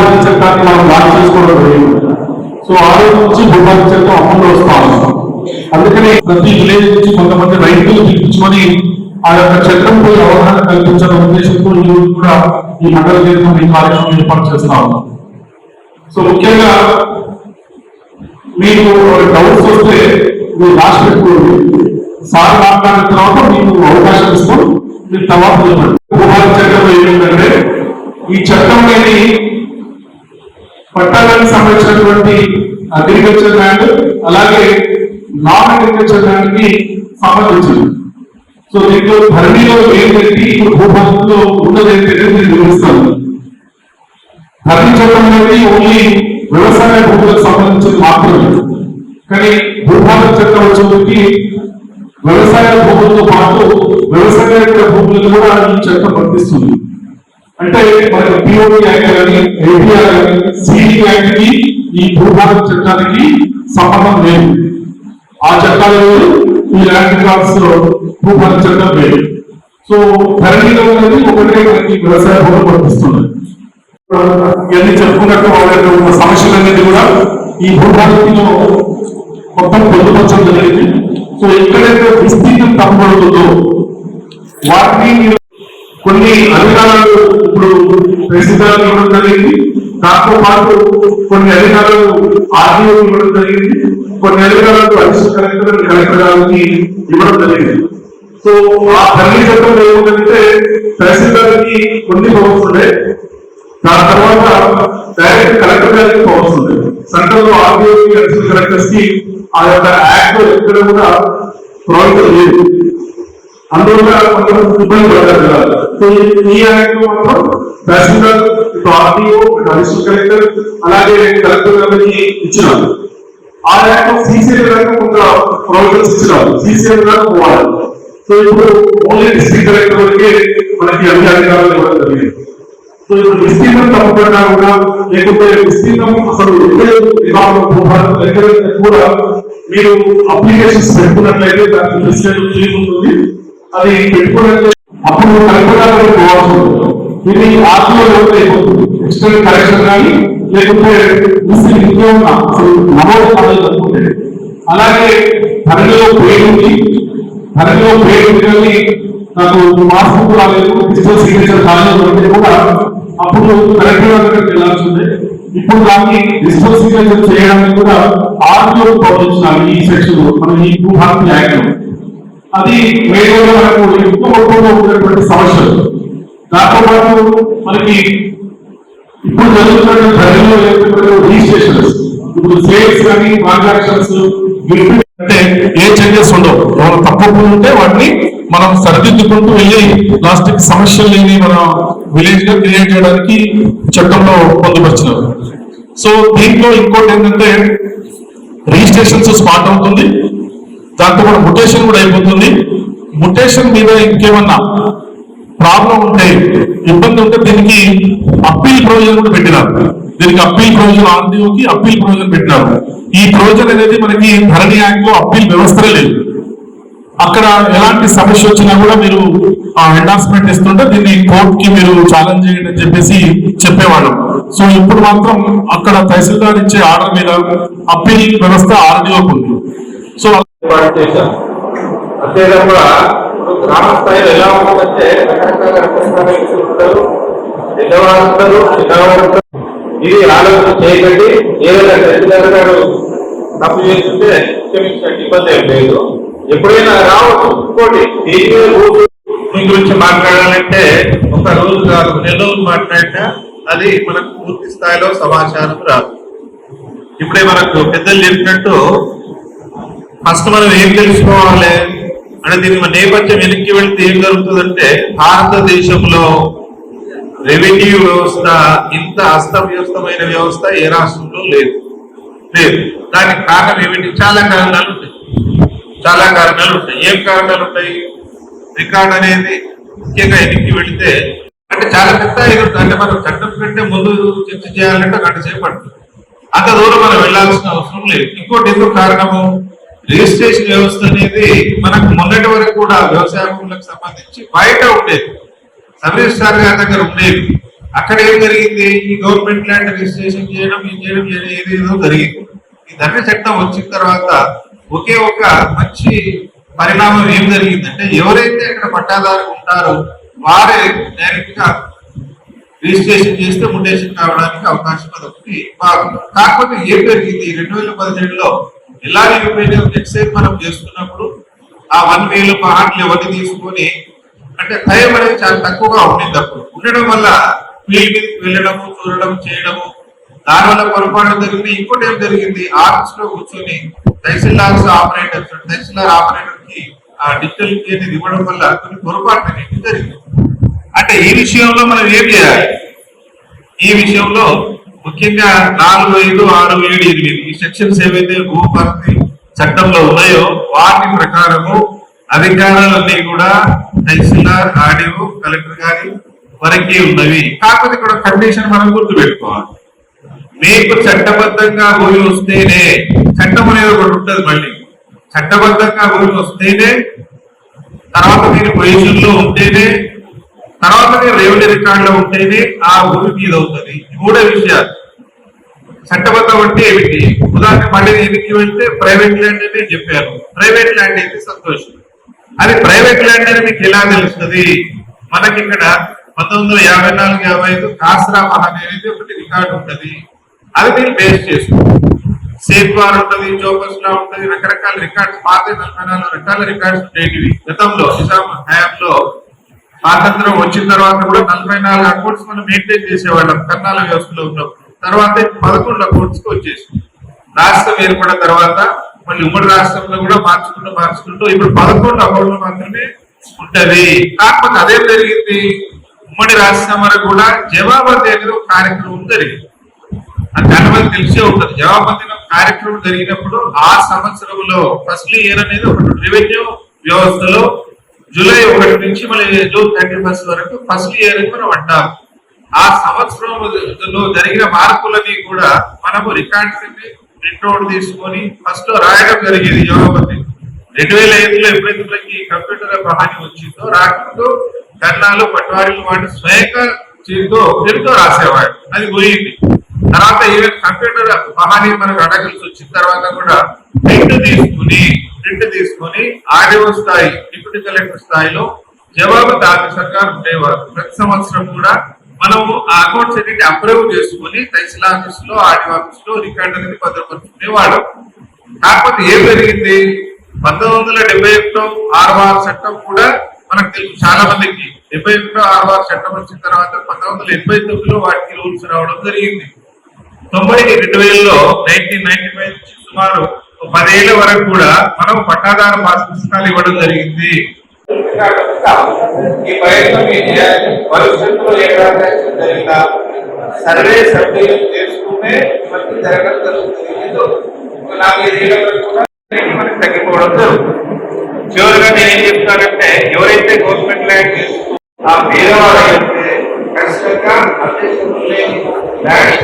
భూభాగ చట్టాన్ని మనం లాంచ్ చేసుకోవడం జరిగింది. సో ఆ రోజు నుంచి భూభాగ చట్టం అమలు వస్తా ఉంది. అందుకని ప్రతి విలేజ్ నుంచి కొంతమంది రైతులు పిలిపించుకొని ఆ యొక్క చట్టంపై అవగాహన కల్పించడం ఉద్దేశంతో ఈ రోజు కూడా ఈ మండల కేంద్రం ఈ కార్యక్రమం ఏర్పాటు చేస్తా ఉన్నాం సో ముఖ్యంగా మీకు డౌట్స్ వస్తే మీరు రాసి పెట్టుకోండి. సార్ మాట్లాడిన తర్వాత మీకు అవకాశం ఇస్తాం. మీరు తర్వాత చెప్పండి భూభాగ చట్టం ఏంటంటే ఈ చట్టం అనేది పట్టాలకు సంబంధించినటువంటి అగ్రికల్చర్ ల్యాండ్ అలాగే నాన్ అగ్రికల్చర్ ల్యాండ్కి సంబంధించింది. సో దీంట్లో ధరణిలో ఏంటంటే ఇప్పుడు భూభాగంలో ఉన్నది ఏంటంటే నేను వివరిస్తాను ధరణి చట్టం అనేది ఓన్లీ వ్యవసాయ భూములకు సంబంధించింది మాత్రమే. కానీ భూభాగం చట్టం వచ్చేందుకు వ్యవసాయ భూములతో పాటు వ్యవసాయ భూములకు కూడా ఈ చట్టం వర్తిస్తుంది. అంటే మనకు పిఓపి యాక్ట్ కానీ యాక్ట్కి ఈ భూభాగం చట్టానికి సంబంధం లేదు. ఆ చట్టాలు ఈ ల్యాండ్ రికార్డ్స్ భూభాగం చట్టం లేదు. సో ధరణిలో అనేది ఒకటే మనకి వ్యవసాయ భూమి పంపిస్తుంది. ఇవన్నీ చెప్పుకున్నట్టు వాళ్ళ ఉన్న సమస్యలన్నిటి కూడా ఈ భూభాగంలో మొత్తం పొందుపరచడం జరిగింది. సో ఎక్కడైతే విస్తీర్ణం తప్పబడుతుందో వాటిని కొన్ని అధికారాలు ఇప్పుడు ప్రెసిడెంట్ ఇవ్వడం జరిగింది. దాంతో పాటు కొన్ని అధికారాలు ఆర్డీఓ ఇవ్వడం జరిగింది. కొన్ని అధికారాలు అడిషనల్ కలెక్టర్ కలెక్టర్ గారికి ఇవ్వడం జరిగింది. సో ఆ ధరణి చట్టంలో ఏముందంటే తహసీల్దార్కి కొన్ని పవర్స్ ఉన్నాయి దాని తర్వాత డైరెక్ట్ కలెక్టర్ గారికి పవర్స్ ఉంది సెంట్రల్లో ఆర్బీఐ అడిషనల్ కలెక్టర్స్కి ఆ యొక్క యాక్ట్ ఎక్కడ కూడా ప్రొవైడ్ లేదు అందువల్ల కొంచెం ఇబ్బంది పడ్డారు కదా. సో ఈ- ఈ యాక్ట్లో మాత్రం తహసీల్దార్ ఇటు ఆర్డీఓ ఇటు అడిషనల్ కలెక్టర్ అలాగే కలెక్టర్ గారికి ఇచ్చినారు ఆ యాక్ట్ సీసీఎల్ గారికి కొంత ప్రొవిజన్స్ ఇచ్చినారు సీసీఎల్ గారు పోవాలి సో ఇప్పుడు ఓన్లీ డిస్ట్రిక్ట్ కలెక్టర్ వరకే మనకి అన్ని అధికారాలు ఇవ్వడం జరిగింది సో ఇప్పుడు విస్తీర్ణం తప్పకుండా కూడా లేకపోతే విస్తీర్ణం అసలు ఎక్కడ విభాగం భూభాగం ఎక్కడ కూడా మీరు అప్లికేషన్స్ పెట్టుకున్నట్లయితే దానికి డిస్కౌంట్ ఫీజు ఉంటుంది అది పెట్టుకోవడం అప్పుడు కలెక్టర్ పోవాల్సి ఉంటుంది. ఇది ఆర్టీఓ లెవెల్ ఎక్స్టర్నల్ కరెక్షన్ కానీ లేకపోతే మిస్సింగ్ ఇంట్లో ఉన్న అసలు నమోదు పనులు అనుకుంటే అలాగే ధరలో పేరు ఉంది. ధరలో పేరు కానీ నాకు మాస్క్ రాలేదు డిజిటల్ సిగ్నేచర్ కాలేదు అంటే కూడా అప్పుడు కలెక్టర్ దగ్గరికి వెళ్ళాల్సి ఉంది. ఇప్పుడు దాన్ని డిజిటల్ సిగ్నేచర్ చేయడానికి కూడా ఆర్టీఓ పంపించినారు ఈ సెక్షన్ మనం ఈ భూభారతి యాక్ట్ అది మేలో మనకు ఎక్కువ మొత్తంలో ఉన్నటువంటి సమస్యలు దాంతో పాటు మనకి ఇప్పుడు జరుగుతున్న ప్రజల్లో ఏర్పడిన రిజిస్ట్రేషన్స్ ఇప్పుడు సేల్స్ కానీ ట్రాన్సాక్షన్స్ అంటే ఏ చేంజెస్ ఉండవు. ఎవరు తప్పకుండా ఉంటే వాటిని మనం సరిదిద్దుకుంటూ వెళ్ళి లాస్ట్ సమస్యలు లేని మన విలేజ్గా క్రియేట్ చేయడానికి చట్టంలో పొందుపరిచినారు. సో దీంట్లో ఇంకోటి ఏంటంటే రిజిస్ట్రేషన్స్ స్మార్ట్ అవుతుంది. దాంతో కూడా ముటేషన్ కూడా అయిపోతుంది. ముటేషన్ మీద ఇంకేమన్నా ప్రాబ్లం ఉంటే ఇబ్బంది ఉంటే దీనికి అప్పీల్ ప్రొవిజన్ కూడా పెట్టినారు. దీనికి అప్పీల్ ప్రొవిజన్ ఆర్డీఓకి అప్పీల్ ప్రొవిజన్ పెట్టినారు. ఈ ప్రొవిజన్ అనేది మనకి ధరణి యాక్ట్లో అప్పీల్ వ్యవస్థలే లేదు అక్కడ ఎలాంటి సమస్య వచ్చినా కూడా మీరు ఎండార్స్మెంట్ ఇస్తుంటే దీన్ని కోర్టుకి మీరు ఛాలెంజ్ చేయండి అని చెప్పేసి చెప్పేవాళ్ళం. సో ఇప్పుడు మాత్రం అక్కడ తహసీల్దార్ ఇచ్చే ఆర్డర్ మీద అప్పీల్ వ్యవస్థ ఆర్డీఓకి ఉంది. సో ఏర్పాటు చేశాం అంతేకాకుండా గ్రామ స్థాయిలో ఎలా ఉంటుందంటే రకరకాల రకరకాల వ్యక్తులు ఉంటారు పెద్దవాళ్ళు ఉంటారు చిన్నవాళ్ళు ఉంటారు ఇది ఆలోచన చేయకండి. ఏదైనా తల్లిదండ్రులు గారు తప్పు చేస్తుంటే క్షమించండి ఇబ్బంది ఏం లేదు. ఎప్పుడైనా రావచ్చు ఇంకోటి దీని మీద దీని గురించి మాట్లాడాలంటే ఒక రోజు కాదు నెల రోజులు మాట్లాడినా అది మనకు పూర్తి స్థాయిలో సమాచారం రాదు. ఇప్పుడే మనకు పెద్దలు చెప్పినట్టు ఫస్ట్ మనం ఏం తెలుసుకోవాలి అంటే దీని మన నేపథ్యం వెనక్కి వెళ్తే ఏం జరుగుతుందంటే భారతదేశంలో రెవెన్యూ వ్యవస్థ ఇంత అస్తవ్యస్తమైన వ్యవస్థ ఏ రాష్ట్రంలో లేదు. లేదు. దానికి కారణం ఏమిటి? చాలా కారణాలు ఉంటాయి. చాలా కారణాలు ఉంటాయి. ఏం కారణాలు ఉంటాయి? రికార్డ్ అనేది ముఖ్యంగా ఎన్నికి వెళితే అంటే చాలా పెద్ద అంటే మనం చట్టం కంటే ముందు చర్చ చేయాలంటే గంట సేపు అంత దూరం మనం వెళ్ళాల్సిన అవసరం లేదు. ఇంకోటి ఎందుకు కారణము? రిజిస్ట్రేషన్ వ్యవస్థ అనేది మనకు మొన్నటి వరకు కూడా వ్యవసాయ భూములకు సంబంధించి బయట ఉండేది. సబ్ రిజిస్ట్రార్ గారి దగ్గర ఉండేది అక్కడ ఏం జరిగింది? ఈ గవర్నమెంట్ ల్యాండ్ రిజిస్ట్రేషన్ చేయడం ఇది చేయడం ఏదేదో జరిగింది. ఈ దండ చట్టం వచ్చిన తర్వాత ఒకే ఒక మంచి పరిణామం ఏం జరిగిందంటే ఎవరైతే అక్కడ పట్టాదారు ఉంటారో వారే డైరెక్ట్గా రిజిస్ట్రేషన్ చేస్తే ముండేషన్ కావడానికి అవకాశం అదొకటి బాగుంది కాకపోతే ఏం జరిగింది? రెండు వేల పదిహేడులో ఎలా ఎక్సైజ్ మనం చేస్తున్నప్పుడు ఆ వన్ వేలు పాటలు ఎవరిని తీసుకొని అంటే టైం అనేది చాలా తక్కువగా ఉండింది అప్పుడు. ఉండడం వల్ల ఫీల్డ్ వెళ్ళడము చూడడం చేయడము దానివల్ల పొరపాటు జరిగింది ఇంకోటి ఏం జరిగింది ఆఫీస్లో కూర్చొని తహసీల్దార్స్ ఆపరేటర్ తహసీల్దార్ ఆపరేటర్కి ఆ డిజిటల్ కీ అనేది ఇవ్వడం వల్ల కొన్ని పొరపాట్లు అనేది జరిగింది అంటే ఈ విషయంలో మనం ఏం చేయాలి? ఈ విషయంలో ముఖ్యంగా నాలుగు ఐదు ఆరు ఏడు ఎనిమిది. ఈ సెక్షన్స్ ఏవైతే భూభర్తీ చట్టంలో ఉన్నాయో వాటి ప్రకారము అధికారాలన్నీ కూడా తహసీల్దార్ ఆర్డీఓ కలెక్టర్ గారి వరకే ఉన్నవి. కాకపోతే ఇక్కడ కండిషన్ మనం గుర్తుపెట్టుకోవాలి. మీకు చట్టబద్ధంగా భూమి వస్తేనే చట్టం అనేది ఒకటి ఉంటుంది మళ్ళీ. చట్టబద్ధంగా భూమి వస్తేనే తర్వాత మీరు పొజిషన్లో ఉంటేనే తర్వాత రెవెన్యూ రికార్డ్లో ఉంటేనే ఆ భూమి మీద అవుతుంది మూడో విషయాలు చట్టబద్ధం అంటే ఏమిటి? ఉదాహరణ మళ్ళీ దీనికి వెళ్తే ప్రైవేట్ ల్యాండ్ అని చెప్పాను ప్రైవేట్ ల్యాండ్ అయితే సంతోషం. అది ప్రైవేట్ ల్యాండ్ అని మీకు ఎలా తెలుస్తుంది? మనకి ఇక్కడ పంతొమ్మిది వందల యాభై నాలుగు యాభై ఐదు కాసరా అనేది ఒకటి రికార్డు ఉంటది. అది మీరు బేస్ చేసుకుంటారు సేఫ్ ఉంటుంది ఉంటది ఉంటుంది లా ఉంటది రకరకాల రికార్డ్స్ పాత నలభై నాలుగు రకాల రికార్డ్స్ ఉండేటివి. గతంలో నిజామా స్వాతంత్రం వచ్చిన తర్వాత కూడా నలభై నాలుగు అకౌంట్స్ మనం మెయింటైన్ చేసేవాళ్ళం. కర్ణాల వ్యవస్థలో ఉన్నప్పుడు. తర్వాత పదకొండు అకౌంట్స్కి వచ్చేసి రాష్ట్రం ఏర్పడిన తర్వాత మళ్ళీ ఉమ్మడి రాష్ట్రంలో కూడా మార్చుకుంటూ మార్చుకుంటూ ఇప్పుడు పదకొండు అకౌంట్లు మాత్రమే ఉంటది. కాకపోతే అదేం జరిగింది. ఉమ్మడి రాష్ట్రం వరకు కూడా జవాబాది అనేది ఒక కార్యక్రమం జరిగింది. అది అనుమతి తెలిసే ఉంటుంది. జవాబందిన కార్యక్రమం జరిగినప్పుడు ఆ సంవత్సరంలో ఫస్ట్ ఇయర్ అనేది ఒక రెవెన్యూ వ్యవస్థలో జూలై ఒకటి నుంచి మళ్ళీ జూన్ థర్టీ ఫస్ట్ వరకు ఫస్ట్ ఇయర్ మనం అంటాం. ఆ సంవత్సరంలో జరిగిన మార్పులని కూడా మనము రికార్డ్స్ ప్రింట్అవుట్ తీసుకొని ఫస్ట్ రాయడం జరిగేది యోగపతి. రెండు వేల ఐదులో ఎప్పుడైతే మనకి కంప్యూటర్ హాని వచ్చిందో రాకుండా కన్నాలు పట్వారీలు వాటి స్వయంగా చేతితో పెరుతో రాసేవాడు. అది పోయింది తర్వాత ఈవెన్ కంప్యూటర్ మహాని మనకు అడగాల్సి వచ్చిన తర్వాత కూడా ప్రింట్ తీసుకుని ప్రింట్ తీసుకుని ఆర్డీఓ స్థాయి డిప్యూటీ కలెక్టర్ స్థాయిలో జవాబు ఆఫీసర్ ఉండేవారు ప్రతి సంవత్సరం కూడా మనము ఆ అకౌంట్స్ అన్నిటి అప్రూవ్ చేసుకుని తహసీల్ ఆఫీస్లో ఆడియో ఆఫీస్లో రికార్డ్ అనేది భద్రపరుచుకునేవాడు కాకపోతే ఏం జరిగింది? పంతొమ్మిది వందల డెబ్బై ఒకటో ఆర్వార్ చట్టం కూడా మనకు తెలుసు. చాలా మందికి డెబ్బై ఒకటో ఆర్వార్ చట్టం వచ్చిన తర్వాత పంతొమ్మిది వందల ఎనభై తొమ్మిదిలో వాటికి రూల్స్ రావడం జరిగింది. తొంభై రెండు వేలలో నైన్టీన్ నైన్టీ ఫైవ్ నుంచి సుమారు పదేళ్ళ వరకు కూడా మనం పట్టాదార పాస్ పుస్తకాలు ఇవ్వడం జరిగింది. ఈ ప్రయత్నం భవిష్యత్తులో ఏ ట్రాన్సాక్షన్ జరిగినా సర్వే సర్వే చేసుకుంటే మనకి జరగడం జరుగుతుంది ఏదో వరకు కూడా మనకి తగ్గిపోవడం జరుగుతుంది. చివరిగా నేను ఏం చెప్తానంటే ఎవరైతే గవర్నమెంట్ ల్యాండ్ తీసుకుంటే ఆ పేదవాడు అయితే ఖచ్చితంగా ల్యాండ్